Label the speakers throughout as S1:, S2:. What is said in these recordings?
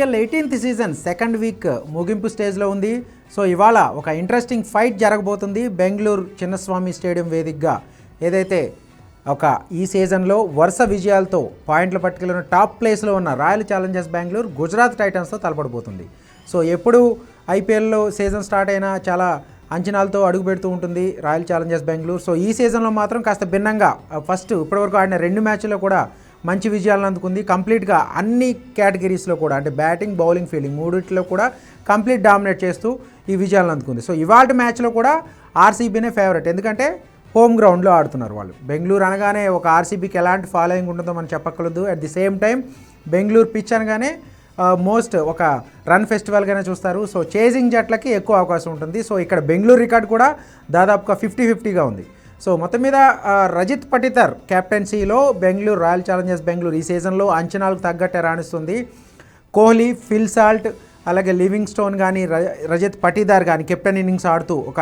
S1: IPL eighteenth season second week ముగింపు స్టేజ్లో ఉంది. సో ఇవాళ ఒక ఇంట్రెస్టింగ్ ఫైట్ జరగబోతుంది బెంగళూరు చిన్నస్వామి స్టేడియం వేదికగా. ఏదైతే ఒక ఈ సీజన్లో వరుస విజయాలతో పాయింట్లు పట్టుకెళ్ళిన టాప్ ప్లేస్లో ఉన్న రాయల్ ఛాలెంజర్స్ బెంగళూరు గుజరాత్ టైటన్స్తో తలపడబోతుంది సో ఎప్పుడు ఐపీఎల్లో సీజన్ స్టార్ట్ అయినా చాలా అంచనాలతో అడుగు పెడుతూ ఉంటుంది రాయల్ ఛాలెంజర్స్ బెంగళూరు. సో ఈ సీజన్లో మాత్రం కాస్త భిన్నంగా ఫస్ట్ ఇప్పటివరకు ఆడిన రెండు మ్యాచ్లో కూడా మంచి విజయాలను అందుకుంది. కంప్లీట్గా అన్ని కేటగిరీస్లో కూడా అంటే బ్యాటింగ్ బౌలింగ్ ఫీల్డింగ్ మూడిట్లో కూడా కంప్లీట్ డామినేట్ చేస్తూ ఈ విజయాలను అందుకుంది. సో ఇవాళ మ్యాచ్లో కూడా ఆర్సీబీనే ఫేవరెట్. ఎందుకంటే హోమ్ గ్రౌండ్లో ఆడుతున్నారు వాళ్ళు. బెంగళూరు అనగానే ఒక ఆర్సీబీకి ఎలాంటి ఫాలోయింగ్ ఉంటుందో మనం చెప్పకూడదు at the same time Bengaluru pitch అనగానే మోస్ట్ ఒక రన్ ఫెస్టివల్గానే చూస్తారు. సో చేజింగ్ జట్లకి ఎక్కువ అవకాశం ఉంటుంది. సో ఇక్కడ బెంగళూరు రికార్డ్ కూడా దాదాపుగా ఫిఫ్టీ ఫిఫ్టీగా ఉంది. సో మొత్తం మీద రజిత్ పటితర్ కెప్టెన్సీలో బెంగళూరు రాయల్ ఛాలెంజర్స్ బెంగళూరు ఈ సీజన్లో అంచనాలకు తగ్గట్టే రాణిస్తుంది. కోహ్లీ ఫిల్ సాల్ట్ అలాగే లివింగ్ స్టోన్ కానీ ర- రజత్ పటీదార్ కానీ కెప్టెన్ ఇన్నింగ్స్ ఆడుతూ ఒక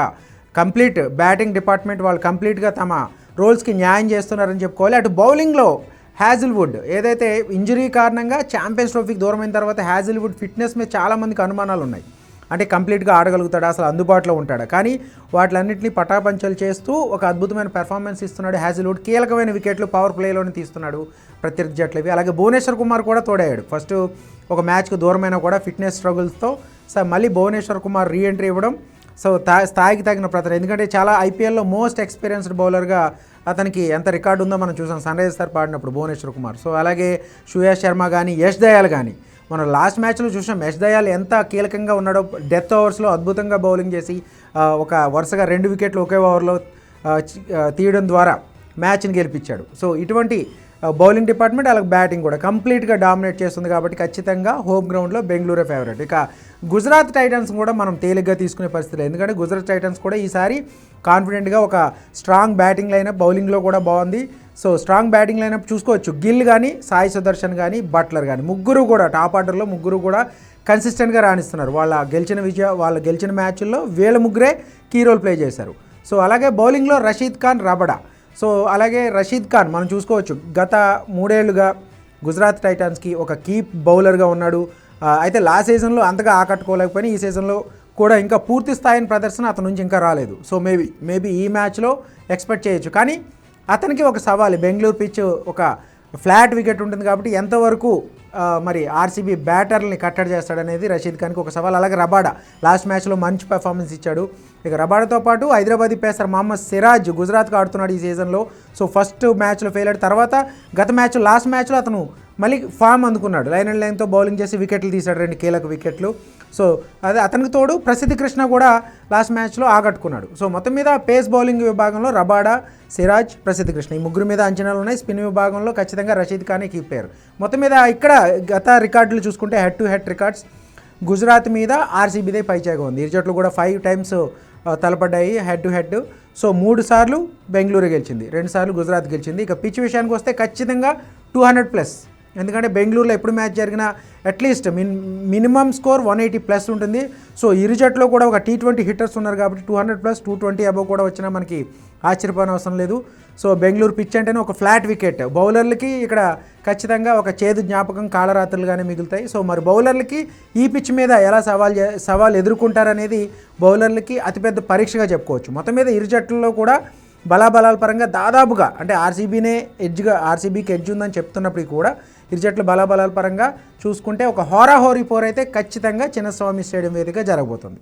S1: కంప్లీట్ బ్యాటింగ్ డిపార్ట్మెంట్ వాళ్ళు కంప్లీట్గా తమ రోల్స్కి న్యాయం చేస్తున్నారని చెప్పుకోవాలి. అటు బౌలింగ్లో హ్యాజిల్వుడ్ ఏదైతే ఇంజరీ కారణంగా ఛాంపియన్స్ ట్రోఫీకి దూరమైన తర్వాత హ్యాజిల్వుడ్ ఫిట్నెస్ మీద చాలామందికి అనుమానాలు ఉన్నాయి అంటే కంప్లీట్గా ఆడగలుగుతాడా? అసలు అందుబాటులో ఉంటాడా? కానీ వాటిలన్నింటినీ పటాపంచలు చేస్తూ ఒక అద్భుతమైన పెర్ఫార్మెన్స్ ఇస్తున్నాడు హ్యాజిల్వుడ్. కీలకమైన వికెట్లు పవర్ ప్లేలోనే తీస్తున్నాడు ప్రత్యర్థి జట్లవి. అలాగే భువనేశ్వర్ కుమార్ కూడా తోడయ్యాడు. ఫస్ట్ ఒక మ్యాచ్కు దూరమైన కూడా ఫిట్నెస్ స్ట్రగుల్స్తో సో మళ్ళీ భువనేశ్వర్ కుమార్ రీ ఎంట్రీ ఇవ్వడం సో తా స్థాయికి తగిన ప్రతర ఎందుకంటే చాలా ఐపీఎల్లో మోస్ట్ ఎక్స్పీరియన్స్డ్ బౌలర్గా అతనికి ఎంత రికార్డు ఉందో మనం చూసాం. సన్ రైజర్స్ సార్ పాడినప్పుడు భువనేశ్వర్ కుమార్. సో అలాగే సుయాష్ శర్మ కానీ యష్ దయాల్ కానీ మనం లాస్ట్ మ్యాచ్లో చూసిన మెష్ దయాల్ ఎంత కీలకంగా ఉన్నాడో డెత్ ఓవర్స్లో అద్భుతంగా బౌలింగ్ చేసి ఒక వరుసగా రెండు వికెట్లు ఒకే ఓవర్లో తీయడం ద్వారా మ్యాచ్ని గెలిపించాడు. సో ఇటువంటి బౌలింగ్ డిపార్ట్మెంట్ అలాగే బ్యాటింగ్ కూడా కంప్లీట్గా డామినేట్ చేస్తుంది కాబట్టి ఖచ్చితంగా హోమ్ గ్రౌండ్లో బెంగళూరే ఫేవరెట్. ఇక గుజరాత్ టైటన్స్ కూడా మనం తేలిగ్గా తీసుకునే పరిస్థితి లేదు. ఎందుకంటే గుజరాత్ టైటన్స్ కూడా ఈసారి కాన్ఫిడెంట్గా ఒక స్ట్రాంగ్ బ్యాటింగ్ లైనప్ బౌలింగ్లో కూడా బాగుంది. సో స్ట్రాంగ్ బ్యాటింగ్ లైనప్ చూసుకోవచ్చు. గిల్ కానీ సాయి సుదర్శన్ కానీ బట్లర్ కానీ ముగ్గురు కూడా టాప్ ఆర్డర్లో ముగ్గురు కూడా కన్సిస్టెంట్గా రాణిస్తున్నారు. వాళ్ళ గెలిచిన విజయ వాళ్ళ గెలిచిన మ్యాచ్ల్లో వీళ్ళ ముగ్గురే కీ రోల్ ప్లే చేశారు. సో అలాగే బౌలింగ్లో రషీద్ ఖాన్ రబడా. సో అలాగే రషీద్ ఖాన్ మనం చూసుకోవచ్చు గత మూడేళ్ళుగా గుజరాత్ టైటాన్స్కి ఒక కీప్ బౌలర్గా ఉన్నాడు. అయితే లాస్ట్ సీజన్లో అంతగా ఆకట్టుకోలేకపోయినా ఈ సీజన్లో కూడా ఇంకా పూర్తి స్థాయిని ప్రదర్శన అతని నుంచి ఇంకా రాలేదు. సో మేబీ మేబీ ఈ మ్యాచ్లో ఎక్స్పెక్ట్ చేయొచ్చు. కానీ అతనికి ఒక సవాల్ బెంగళూరు పిచ్ ఒక ఫ్లాట్ వికెట్ ఉంటుంది కాబట్టి ఎంతవరకు మరి ఆర్సీబీ బ్యాటర్ని కట్టడి చేస్తాడనేది రషీద్ ఖాన్కి ఒక సవాల్. అలాగే రబాడా లాస్ట్ మ్యాచ్లో మంచి పెర్ఫార్మెన్స్ ఇచ్చాడు. ఇక రబాడాతో పాటు హైదరాబాద్ పేసర్ మహమ్మద్ సిరాజ్ గుజరాత్కి ఆడుతున్నాడు ఈ సీజన్లో. సో ఫస్ట్ మ్యాచ్లో ఫెయిల్ అయ్యాడు తర్వాత గత మ్యాచ్ లాస్ట్ మ్యాచ్లో అతను మళ్ళీ ఫామ్ అందుకున్నాడు. లైన్ అండ్ లైన్తో బౌలింగ్ చేసి వికెట్లు తీశాడు రెండు కీలక వికెట్లు. సో అదే అతనికి తోడు ప్రసిద్ధి కృష్ణ కూడా లాస్ట్ మ్యాచ్లో ఆగట్టుకున్నాడు. సో మొత్తం మీద పేస్ బౌలింగ్ విభాగంలో రబాడా సిరాజ్ ప్రసిద్ధ కృష్ణ. ఈ ముగ్గురు మీద అంచనాలు ఉన్నాయి. స్పిన్ విభాగంలో ఖచ్చితంగా రషీద్ ఖానే కీప్ అయ్యారు మొత్తం మీద ఇక్కడ గత రికార్డులు చూసుకుంటే head to head records Gujarat మీద ఆర్సీబీదే పైచేగా ఉంది. ఇరు జట్లు కూడా ఫైవ్ టైమ్స్ తలపడ్డాయి హెడ్ టు హెడ్ సో మూడు సార్లు బెంగళూరు గెలిచింది. రెండు సార్లు గుజరాత్ గెలిచింది. ఇక పిచ్ విషయానికి వస్తే ఖచ్చితంగా టూ హండ్రెడ్ ప్లస్ ఎందుకంటే బెంగళూరులో ఎప్పుడు మ్యాచ్ జరిగినా at least min minimum score one eighty plus ఉంటుంది. సో ఇరు జట్లో కూడా ఒక టీ ట్వంటీ హిట్టర్స్ ఉన్నారు కాబట్టి two hundred plus two twenty above కూడా వచ్చినా మనకి ఆశ్చర్యపోయిన అవసరం లేదు. సో బెంగళూరు పిచ్ అంటేనే ఒక ఫ్లాట్ వికెట్. బౌలర్లకి ఇక్కడ ఖచ్చితంగా ఒక చేదు జ్ఞాపకం కాళరాత్రులుగానే మిగులుతాయి. సో మరి బౌలర్లకి ఈ పిచ్ మీద ఎలా సవాల్ సవాల్ ఎదుర్కొంటారనేది బౌలర్లకి అతిపెద్ద పరీక్షగా చెప్పుకోవచ్చు. మొత్తం మీద ఇరు జట్లలో కూడా బలాబలాల పరంగా దాదాపుగా అంటే ఆర్సీబీనే ఎడ్జ్గా ఆర్సీబీకి ఎడ్జ్ ఉందని చెప్తున్నప్పటికీ కూడా ఇరు జట్లు బలాబలాల పరంగా చూసుకుంటే ఒక హోరాహోరీ పోర్ అయితే ఖచ్చితంగా చిన్నస్వామి స్టేడియం వేదిక జరగబోతుంది.